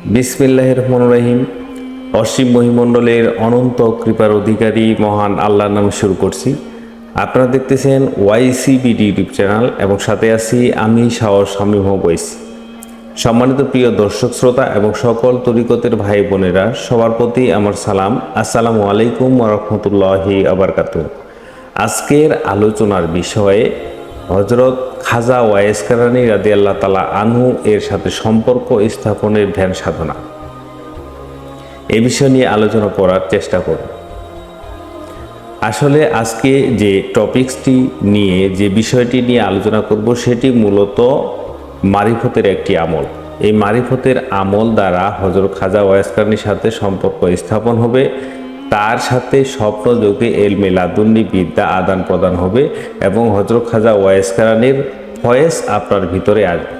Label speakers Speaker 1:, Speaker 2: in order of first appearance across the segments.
Speaker 1: বিসমিল্লাহ রহমান রহিম অসীম মহিমণ্ডলের অনন্ত কৃপার অধিকারী মহান আল্লাহর নামে শুরু করছি। আপনারা দেখতেছেন ওয়াইসিবিডি ইউটিউব চ্যানেল এবং সাথে আছি আমি সাহস স্বামী বৈস সম্মানিত প্রিয় দর্শক, শ্রোতা এবং সকল তরিকতের ভাই বোনেরা, সবার প্রতি আমার সালাম। আসসালামু আলাইকুম রহমতুল্লাহি আবরকাত আজকের আলোচনার বিষয়ে হজরত খাজা ওয়াইস কারানি রাদি আল্লাহ তালা আনহু এর সাথে সম্পর্ক স্থাপনের ধ্যান সাধনা। এ বিষয় নিয়ে আলোচনা করার চেষ্টা করব। আসলে আজকে যে টপিকসটি নিয়ে, যে বিষয়টি নিয়ে আলোচনা করব, সেটি মূলত মারিফতের একটি আমল। এই মারিফতের আমল দ্বারা হজরত খাজা ওয়াইসকারনির সাথে সম্পর্ক স্থাপন হবে। তার সাথে স্বপ্ন যোগে এলমে লাদুন্নি বিদ্যা আদান প্রদান হবে এবং হজরত খাজা ওয়াইসকারানির ফয়েস আপনার ভিতরে আসবে।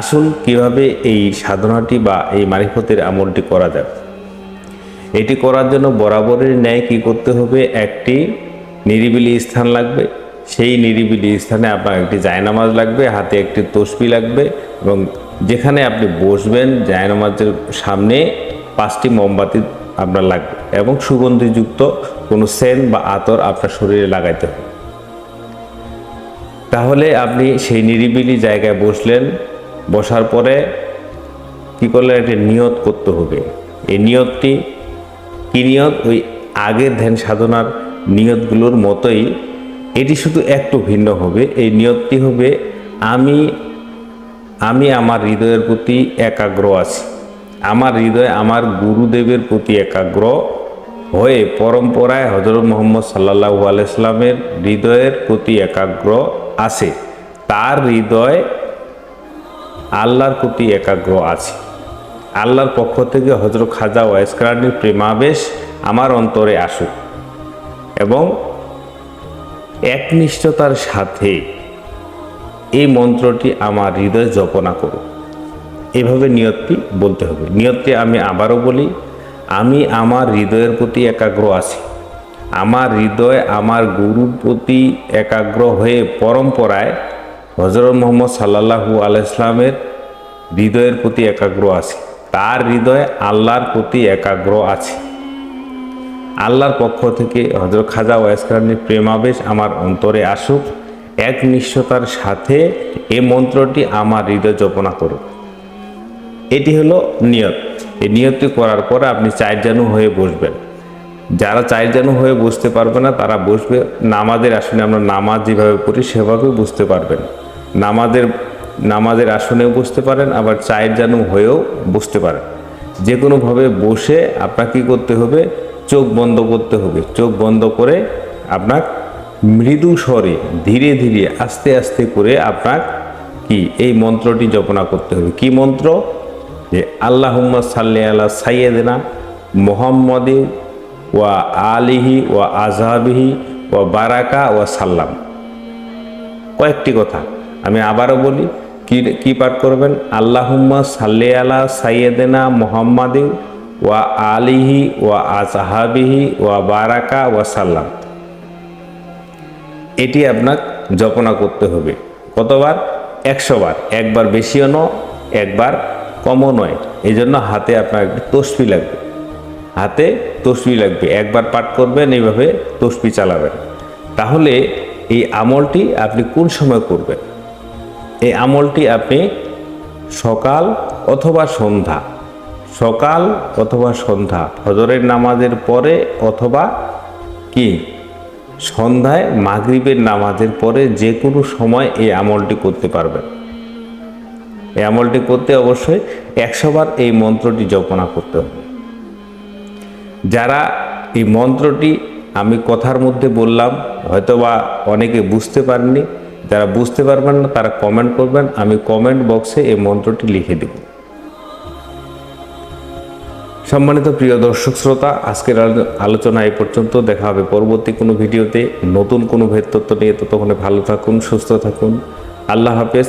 Speaker 1: আসুন কীভাবে এই সাধনাটি বা এই মারিফতের আমলটি করা যাবে। এটি করার জন্য বরাবরের ন্যায় কি করতে হবে? একটি নিরিবিলি স্থান লাগবে। সেই নিরিবিলি স্থানে আপনার একটি জায়নামাজ লাগবে, হাতে একটি তসবি লাগবে এবং যেখানে আপনি বসবেন, জায়নামাজের সামনে পাঁচটি মোমবাতি আপনার লাগবে এবং সুগন্ধিযুক্ত কোনো সেন বা আতর আপনার শরীরে লাগাইতে হবে। তাহলে আপনি সেই নিরিবিলি জায়গায় বসলেন, বসার পরে কি করলেন? একটা নিয়ত করতে হবে। এই নিয়তটি কি নিয়ত? ওই আগের ধ্যান সাধনার নিয়তগুলোর মতোই। এটি শুধু একটু ভিন্ন হবে। এই নিয়তটি হবে, আমি আমি আমার হৃদয়ের প্রতি একাগ্র আছি। আমার হৃদয় আমার গুরুদেবের প্রতি একাগ্র হয়ে পরম্পরায় হজরত মোহাম্মদ সাল্লাহু আলাইসলামের হৃদয়ের প্রতি একাগ্র আছে। তার হৃদয় আল্লাহর প্রতি একাগ্র আছে। আল্লাহর পক্ষ থেকে হজরত খাজা ওয়াইসকারানির প্রেমাবেশ আমার অন্তরে আসুক এবং একনিষ্ঠতার সাথে এই মন্ত্রটি আমার হৃদয়ে জপনা করুক। এভাবে নিয়তটি বলতে হবে। নিয়তটি আমি আবারও বলি, আমি আমার হৃদয়ের প্রতি একাগ্র আছি। আমার হৃদয় আমার গুরুর প্রতি একাগ্র হয়ে পরম্পরায় হজরত মোহাম্মদ সাল্লাহু আলাইসলামের হৃদয়ের প্রতি একাগ্র আছে। তার হৃদয় আল্লাহর প্রতি একাগ্র আছে। আল্লাহর পক্ষ থেকে হজরত খাজা ওয়াইসকারানির প্রেমাবেশ আমার অন্তরে আসুক, এক নিশ্চতার সাথে এ মন্ত্রটি আমার হৃদয় জপনা করুক। এটি হলো নিয়ত। এই নিয়তটি করার পরে আপনি চারজানু হয়ে বসবেন। যারা চারজানু হয়ে বসতে পারবে না, তারা বসবে। নামাজের আসনে আমরা নামাজ যেভাবে পড়ি সেভাবে বুঝতে পারবেন। নামাজের নামাজের আসনেও বসতে পারেন, আবার চায়ের জানু হয়েও বসতে পারেন। যে কোনোভাবে বসে আপনাকে কী করতে হবে? চোখ বন্ধ করতে হবে। চোখ বন্ধ করে আপনার মৃদু স্বরে ধীরে ধীরে আস্তে আস্তে করে আপনার কি? এই মন্ত্রটি জপনা করতে হবে। কি মন্ত্র? যে আল্লাহ সাল্লি আল্লাহ সাইয়েদেনা মোহাম্মদে ওয়া আলিহি ওয়া আজহাবিহি ওয়া বারাকা ওয়া সাল্লাম। কয়েকটি কথা আমি আবারও বলি, কি কি পাঠ করবেন? আল্লাহুম্মা সাল্লি আলা সাইয়েদেনা মোহাম্মদে ওয়া আলিহি ওয়া আজহাবিহি ওয়া বারাকা ওয়া সাল্লাম। এটি আপনার জপনা করতে হবে। কতবার? একশো বার। একবার বেশিও নয়, একবার কমও নয় এই জন্য হাতে আপনার একটি তসবি লাগবে। হাতে তসবি লাগবে, একবার পাঠ করবেন, এইভাবে তসবি চালাবেন। তাহলে এই আমলটি আপনি কোন সময় করবেন? এই আমলটি আপনি সকাল অথবা সন্ধ্যা, সকাল অথবা সন্ধ্যা, ফজরের নামাজের পরে অথবা কি? সন্ধ্যায় মাগরিবের নামাজের পরে যে কোনো সময় এই আমলটি করতে পারবেন। এই আমলটি করতে অবশ্যই একশোবার এই মন্ত্রটি জপনা করতে হবে। যারা এই মন্ত্রটি আমি কথার মধ্যে বললাম, হয়তোবা অনেকে বুঝতে পারেননি, যারা বুঝতে পারবেন না, তারা কমেন্ট করবেন, আমি কমেন্ট বক্সে এই মন্ত্রটি লিখে দেব। সম্মানিত প্রিয় দর্শক শ্রোতা, আজকের আলোচনা এই পর্যন্ত, দেখা হবে পরবর্তী কোনো ভিডিওতে, নতুন কোনো ভেদ তত্ত্ব নিয়ে, ততক্ষণে ভালো থাকুন, সুস্থ থাকুন, আল্লাহ হাফেজ।